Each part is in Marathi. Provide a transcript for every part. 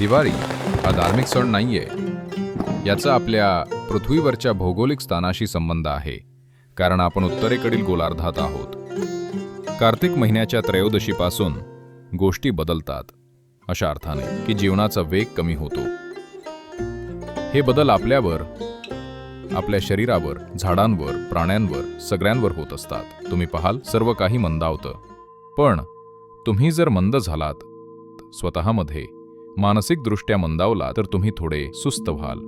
दिवाळी हा धार्मिक सण नाहीये. याचा आपल्या पृथ्वीवरच्या भौगोलिक स्थानाशी संबंध आहे कारण आपण उत्तरेकडील गोलार्धात आहोत. कार्तिक महिन्याच्या त्रयोदशीपासून गोष्टी बदलतात अशा अर्थाने की जीवनाचा वेग कमी होतो. हे बदल आपल्यावर आपल्या शरीरावर झाडांवर प्राण्यांवर सगळ्यांवर होत असतात. तुम्ही पाहाल सर्व काही मंदावतं. पण तुम्ही जर मंद झालात स्वतःमध्ये मानसिकदृष्ट्या मंदावला तर तुम्ही थोडे सुस्त व्हाल.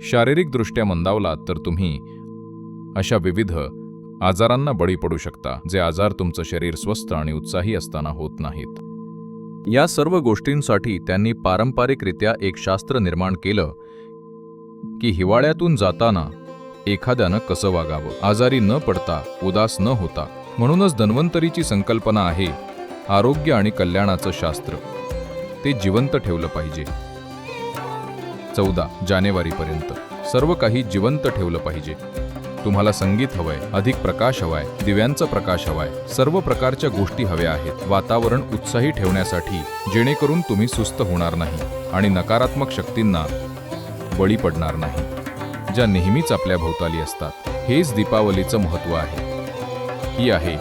शारीरिकदृष्ट्या मंदावलात तर तुम्ही अशा विविध आजारांना बळी पडू शकता जे आजार तुमचं शरीर स्वस्थ आणि उत्साही असताना होत नाहीत. या सर्व गोष्टींसाठी त्यांनी पारंपरिकरित्या एक शास्त्र निर्माण केलं की हिवाळ्यातून जाताना एखाद्यानं कसं वागावं? आजारी न पडता उदास न होता. म्हणूनच धन्वंतरीची संकल्पना आहे आरोग्य आणि कल्याणाचं शास्त्र. ते जिवंत ठेवलं पाहिजे. चौदा जानेवारीपर्यंत सर्व काही जिवंत ठेवलं पाहिजे. तुम्हाला संगीत हवंय अधिक प्रकाश हवाय दिव्यांचा प्रकाश हवाय सर्व प्रकारच्या गोष्टी हव्या आहेत वातावरण उत्साही ठेवण्यासाठी जेणेकरून तुम्ही सुस्त होणार नाही आणि नकारात्मक शक्तींना बळी पडणार नाही. ज्या नेहमीच आपल्या भोवताली असतात हेच दीपावलीचं महत्त्व आहे. ही आहे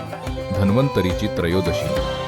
धन्वंतरीची त्रयोदशी.